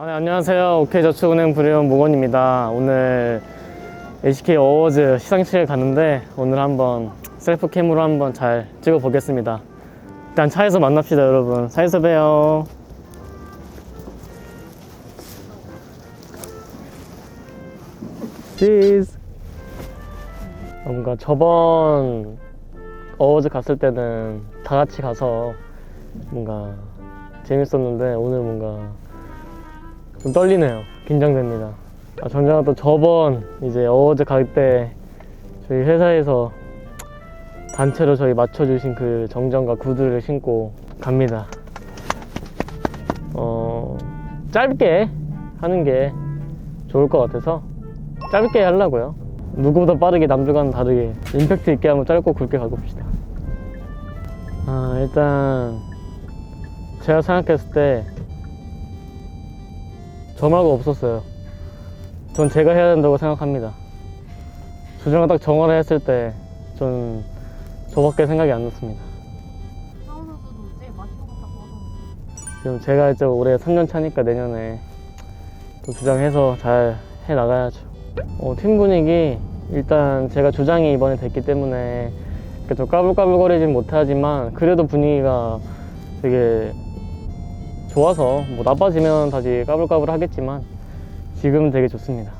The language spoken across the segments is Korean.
아, 네, 안녕하세요. OK저축은행 부리원 모건입니다. 오늘 HK 어워즈 시상식을 갔는데 오늘 한번 셀프 캠으로 한번 잘 찍어 보겠습니다. 일단 차에서 만납시다, 여러분. 차에서 봬요. 치즈. 뭔가 저번 어워즈 갔을 때는 다 같이 가서 뭔가 재밌었는데 오늘 뭔가 좀 떨리네요. 긴장됩니다. 아, 전자가 또 저번 이제 어워즈 갈때 저희 회사에서 단체로 저희 맞춰주신 그 정장과 구두를 신고 갑니다. 어, 짧게 하는 게 좋을 것 같아서 짧게 하려고요. 누구보다 빠르게 남들과는 다르게 임팩트 있게 한번 짧고 굵게 가봅시다. 아, 일단 제가 생각했을 때 저 말고 없었어요. 전 제가 해야 된다고 생각합니다. 주정을 딱 정화를 했을 때 전 저밖에 생각이 안 났습니다. 사우 선수도 제일 맛있는 것 같다고 하던데 지금 제가 이제 올해 3년 차니까 내년에 또 주장해서 잘 해 나가야죠. 어, 팀 분위기 일단 제가 주장이 이번에 됐기 때문에 좀 까불까불거리진 못하지만 그래도 분위기가 되게 좋아서 뭐 나빠지면 다시 까불까불 하겠지만 지금 되게 좋습니다.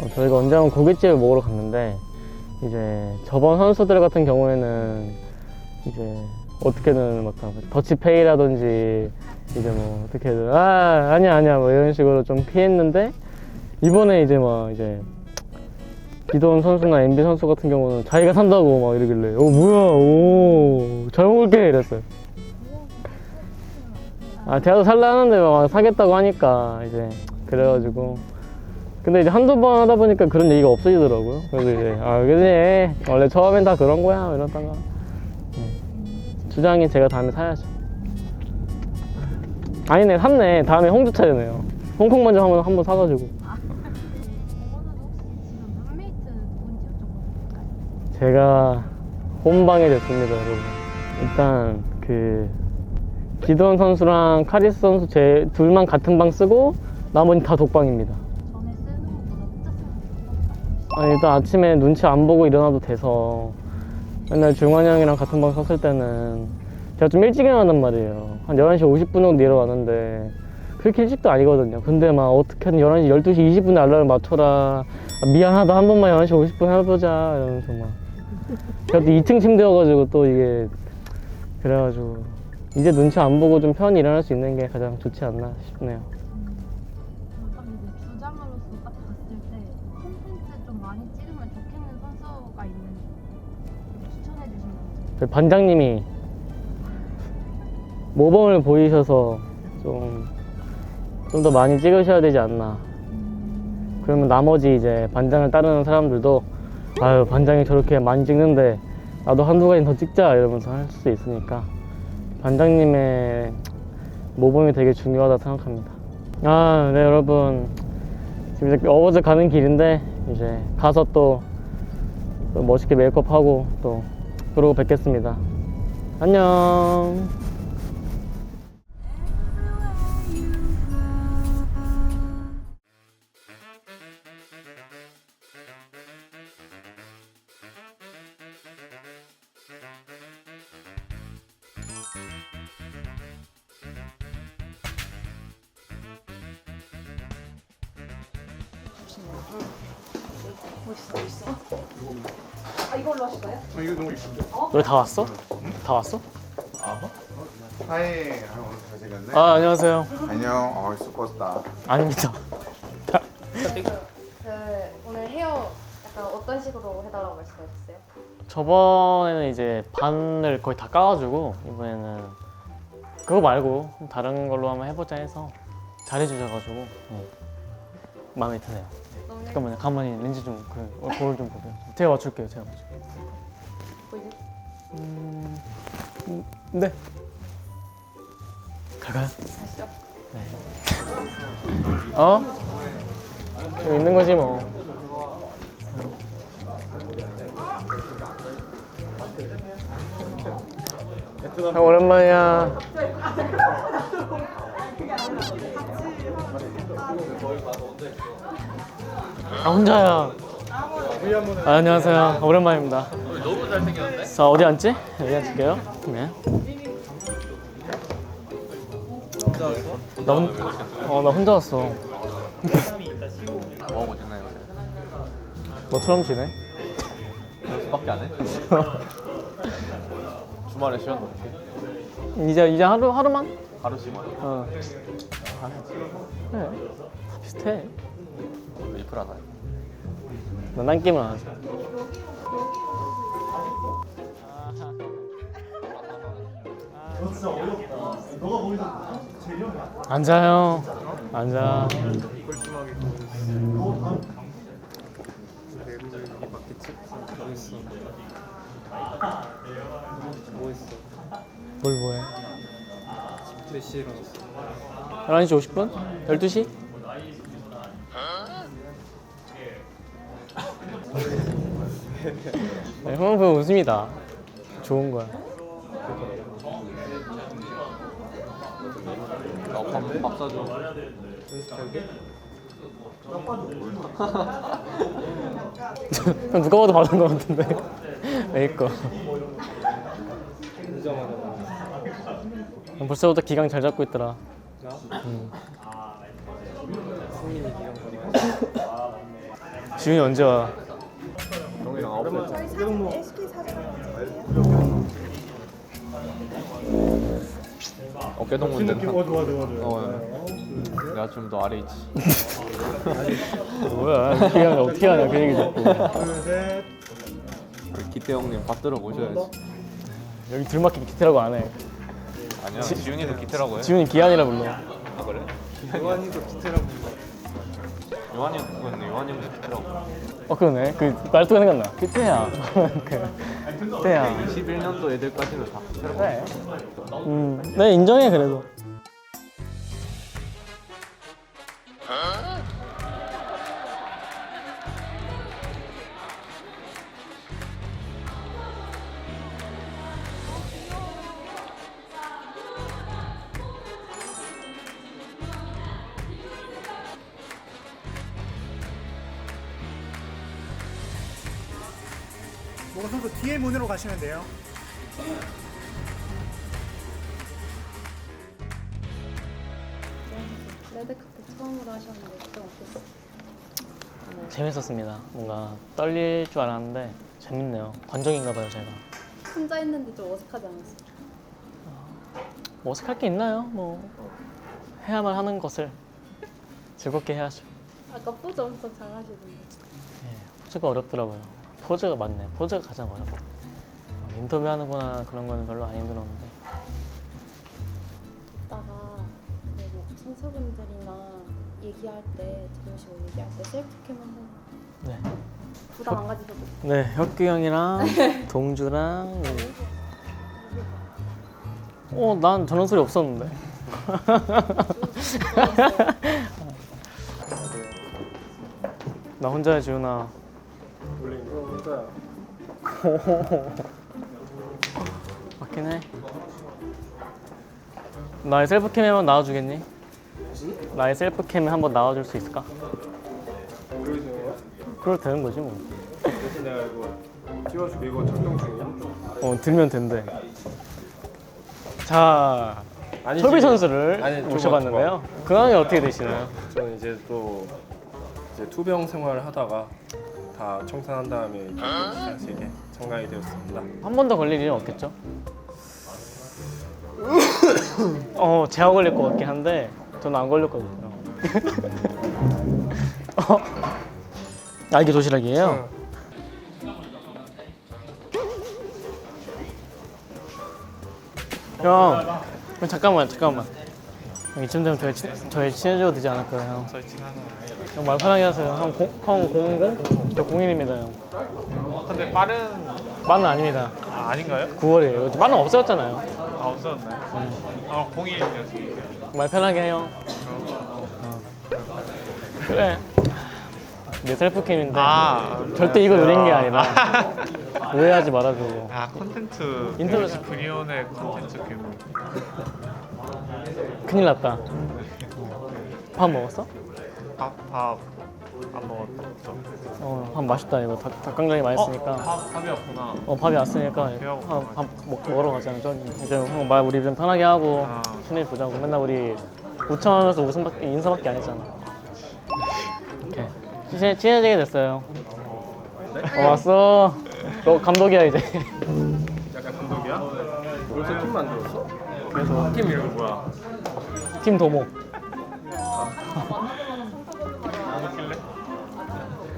어, 저희가 언제 한번 고깃집을 먹으러 갔는데 이제 저번 선수들 같은 경우에는 이제 어떻게든 막 더치페이라든지 이제 뭐 어떻게든 아 아니야 아니야 뭐 이런 식으로 좀 피했는데 이번에 이제 막 이제 기도원 선수나 MB 선수 같은 경우는 자기가 산다고 막 이러길래 어 뭐야 오잘 먹을게 이랬어요 아 제가 살라 하는데 막 사겠다고 하니까 이제 그래가지고 근데 이제 한두 번 하다 보니까 그런 얘기가 없어지더라고요. 그래서 이제, 아, 그래. 원래 처음엔 다 그런 거야. 이러다가. 네. 주장이 제가 다음에 사야죠. 아니네, 샀네. 다음에 홍주 차례네요. 홍콩 먼저 한번, 한번 사가지고. 제가 혼방이 됐습니다, 여러분. 일단, 그, 기도원 선수랑 카리스 선수 제 둘만 같은 방 쓰고, 나머지 다 독방입니다. 전에 쓰는 것보다 혼자 쓰는 게 아니 일단 아침에 눈치 안 보고 일어나도 돼서 맨날 중환이 형이랑 같은 방 섰을 때는 제가 좀 일찍 일어난단 말이에요. 한 11시 50분 정도 일어나는데 그렇게 일찍도 아니거든요. 근데 막 어떻게든 11시 12시 20분에 알람을 맞춰라. 아, 미안하다. 한 번만 11시 50분 해보자. 이러면서 막 또 2층 침대여가지고 또 이게 그래가지고 이제 눈치 안 보고 좀 편히 일어날 수 있는 게 가장 좋지 않나 싶네요. 딱 이제 주장으로서 딱 봤을 때 콘텐츠 좀 많이 찍으면 좋겠는 선수가 있는지 추천해 주시면 저희 반장님이 모범을 보이셔서 좀 좀 더 많이 찍으셔야 되지 않나. 그러면 나머지 이제 반장을 따르는 사람들도 아유 반장이 저렇게 많이 찍는데 나도 한두 가지 더 찍자 이러면서 할 수 있으니까 반장님의 모범이 되게 중요하다 생각합니다. 아, 네 여러분 지금 이제 어워즈 가는 길인데 이제 가서 또, 또 멋있게 메이크업하고 또 그러고 뵙겠습니다. 안녕. 너희 다 왔어? 다 왔어? 하이, 아, 오늘 잘 생겼네. 아 안녕하세요. 안녕, 어, 슈퍼스타. 아닙니다. 그 오늘 헤어 약간 어떤 식으로 해달라고 말씀하셨어요? 저번에는 이제 반을 거의 다 까가지고 이번에는 그거 말고 다른 걸로 한번 해보자 해서 잘해주셔가지고 네. 마음에 드네요. 잠깐만요. 가만히 렌즈 좀 그, 어, 거울 좀 보세요. 제가 맞출게요. 제가 맞출게요. 보이지? 음, 음, 네. 갈까요? 가시죠. 어? 여기 있는 거지 뭐. 형 오랜만이야. 아 혼자야. 아, 안녕하세요. 오랜만입니다. 너무 잘생겼는데? 자 어디 앉지? 여기 앉을게요. 네. 나 혼, 어, 나 혼자 왔어. 지내요? 너처럼 지내? 연습밖에 안 해? 주말에 쉬었는데 이제 이제 하루 하루만? 하루씩만 어. 그래. 다 비슷해. 메이플 하나요? 난딴 게임을 안 하지. 앉아요. 앉아. 뭘 뭐해? 몇 시에 일어났어? 11시 50분? 12시? 네, 형은 웃음이다. 좋은 거야. 밥 사줘 형 누가 봐도 받은 거 같은데. 내 거. 형 벌써부터 기강 잘 잡고 있더라. 응. 지훈이 언제 와? 형이랑 아홉 살 저희 사진 SK 사진 찍을게요. 어깨동 문제 어 좋아 좋아 좋아 내가 좀 더 아래 있지 뭐야? 기강 어떻게 하냐 그 얘기 듣고. 기태 형님 받들어 모셔야지 여기 들막기 기태라고 안 해. 아니야 지훈이도 기태라고 해 지훈이 기한이라 불러. 아 그래? 요한이도 기태라고 요한이 그건 요한이 형도 기태라고 어 그러네. 그 말투가 생각나. 기태야. 그 기태야. 21년도 애들까지는 다 기태라고 그래. 음, 네 인정해 그래도. 선수 뒤에 문으로 가시면 돼요. 레드카펫 처음으로 하셨는데 좀 어땠어요? 재밌었습니다. 뭔가 떨릴 줄 알았는데 재밌네요. 관종인가 봐요 제가. 혼자 했는데 좀 어색하지 않았어요? 뭐 어색할 게 있나요? 뭐 해야만 하는 것을 즐겁게 해야죠. 아까 포즈 엄청 잘 하시던데 예, 포즈가 어렵더라고요. 포즈가 맞네. 포즈가 가장 어려워. 어, 인터뷰하는거나 그런 거는 별로 안 힘들었는데 이따가 그뭐 선수분들이나 얘기할 때 들으시고 얘기할 때 셀프캠 한번 네. 부담 안 가지셔도 네, 혁규 형이랑 동주랑 어, 난 저런 소리 없었는데. 나 혼자야 지훈아. 맞긴 해. 나의 셀프캠에 한번 나와주겠니? 나의 셀프캠에 한번 나와줄 수 있을까? 그래도 되는 거지 뭐. 내가 이거 찍어주고 이거 작동 중이야? 어 들면 된대. 자 아니지. 솔비 선수를 아니, 두 모셔봤는데요. 근황이 어떻게 되시나요? 저는 이제 또 이제 투병 생활을 하다가 다 청산한 다음에 이렇게 시상식에 참가하게 되었습니다. 한 번 더 걸릴 일은 없겠죠? 어 제가 걸릴 것 같긴 한데 저는 안 걸렸거든요. 어? 아 이게 도시락이에요? 형, 형 잠깐만 잠깐만. 형, 이쯤 되면 저희, 친- 저희 친해져도 되지 않을까요? 형? 형, 말 편하게 하세요. 형, 공, 형 00? 저 01입니다, 형. 근데 빠른 만은 아닙니다. 아, 아닌가요? 9월이에요. 만은 없어졌잖아요. 아 없었나요? 아 01이었어요. 말 편하게 해요. 어. 그래. 내 셀프캠인데 아 절대 이거 노린 게 아니라 오해하지 말아줘. 아 콘텐츠 인터넷- 인터넷 브리온의 콘텐츠 괴물. 큰일 났다. 밥 먹었어? 밥밥안 먹었죠. 어, 밥 맛있다 이거 닭, 닭강정이 맛있으니까. 어, 밥 밥이 없구나. 어 밥이 왔으니까 밥, 밥 먹, 먹으러 가자. 저 이제 형말 우리 좀 편하게 하고 아. 신일 보자고. 맨날 우리 우천하면서 웃음밖에 인사밖에 안 했잖아. 오케이. 친해, 친해지게 됐어요. 어, 왔어. 너 감독이야 이제. 약간 감독이야? 벌써 팀 만들었어? 그래서 팀 이름이 뭐야? 팀 도모.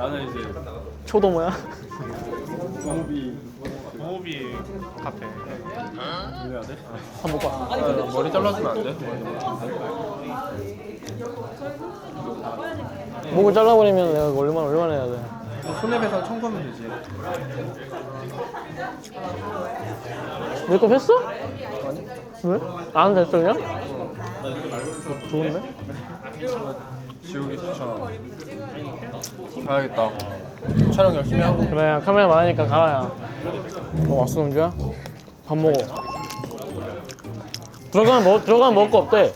나는 이제 초도모야? 공비 호흡이 카페. 해야 돼? 와. 아, 머리 잘라주면 안 돼? 목을 잘라버리면 내가 얼마나 얼마나 해야 돼. 손해배상 청구하면 되지. 내거 했어? 왜? 안 됐어 그냥? 좋은데? 지우기 추천. 가야겠다. 촬영 열심히 하고. 그래 카메라 많으니까 가라야 어 왔어 은주야? 밥 먹어 들어가면 먹 들어가면 먹을 거 없대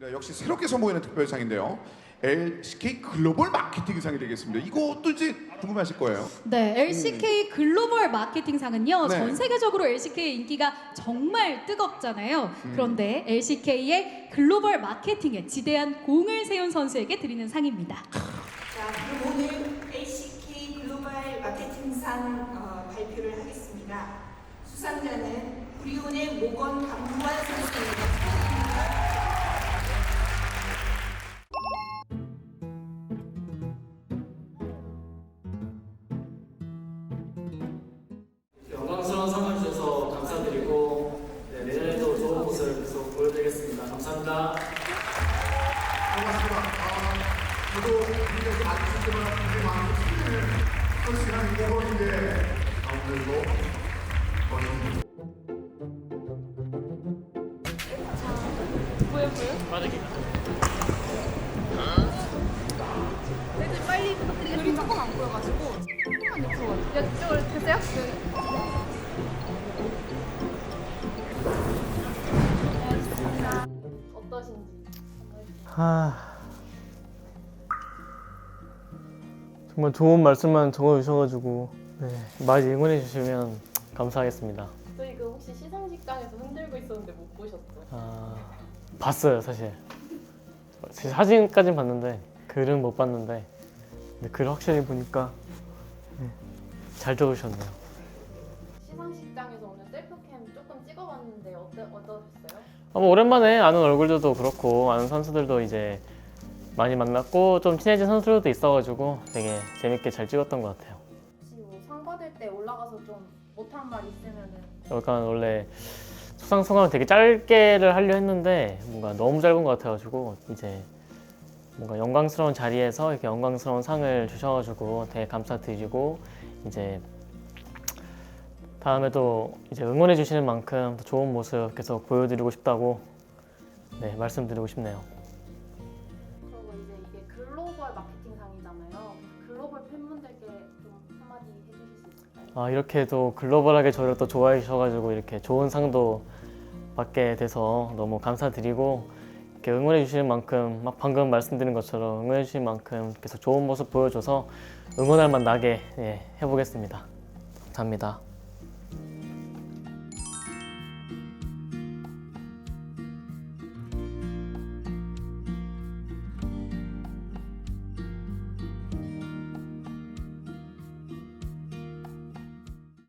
네, 역시 새롭게 선보이는 특별상인데요. LCK 글로벌 마케팅상이 되겠습니다. 이것도 이제 궁금하실 거예요. 네, LCK 글로벌 마케팅상은요. 네. 전 세계적으로 LCK의 인기가 정말 뜨겁잖아요. 그런데 LCK의 글로벌 마케팅에 지대한 공을 세운 선수에게 드리는 상입니다. 자, 그럼 오늘 LCK 글로벌 마케팅상 어, 발표를 하겠습니다. 수상자는 우리온의 모건 강무환 선수입니다. 이쪽으로 됐어요? 어떠신지 하... 정말 좋은 말씀만 적어주셔가지고 네, 많이 응원해 주시면 감사하겠습니다 저희 그 혹시 시상식장에서 흔들고 있었는데 못 보셨죠? 아, 봤어요 사실 사실 사진까진 봤는데 글은 못 봤는데 근데 글 확실히 보니까 네, 잘 적으셨네요 시상식장에서 오늘 셀프캠 조금 찍어봤는데 어떠, 어떠셨어요? 아, 뭐 오랜만에 아는 얼굴들도 그렇고 아는 선수들도 이제 많이 만났고 좀 친해진 선수들도 있어가지고 되게 재밌게 잘 찍었던 것 같아요 혹시 뭐 상 받을 때 올라가서 좀 못한 말 있으면은 약간 원래 수상 소감을 되게 짧게를 하려 했는데 뭔가 너무 짧은 것 같아가지고 이제 뭔가 영광스러운 자리에서 이렇게 영광스러운 상을 주셔가지고 되게 감사드리고 이제 다음에도 이제 응원해 주시는 만큼 더 좋은 모습 계속 보여드리고 싶다고 네 말씀드리고 싶네요. 아 이렇게도 글로벌하게 저를 또 좋아해 주셔가지고 이렇게 좋은 상도 받게 돼서 너무 감사드리고 이렇게 응원해 주시는 만큼 막 방금 말씀드린 것처럼 응원해 주시는 만큼 계속 좋은 모습 보여줘서 응원할 만 나게 예, 해보겠습니다. 감사합니다.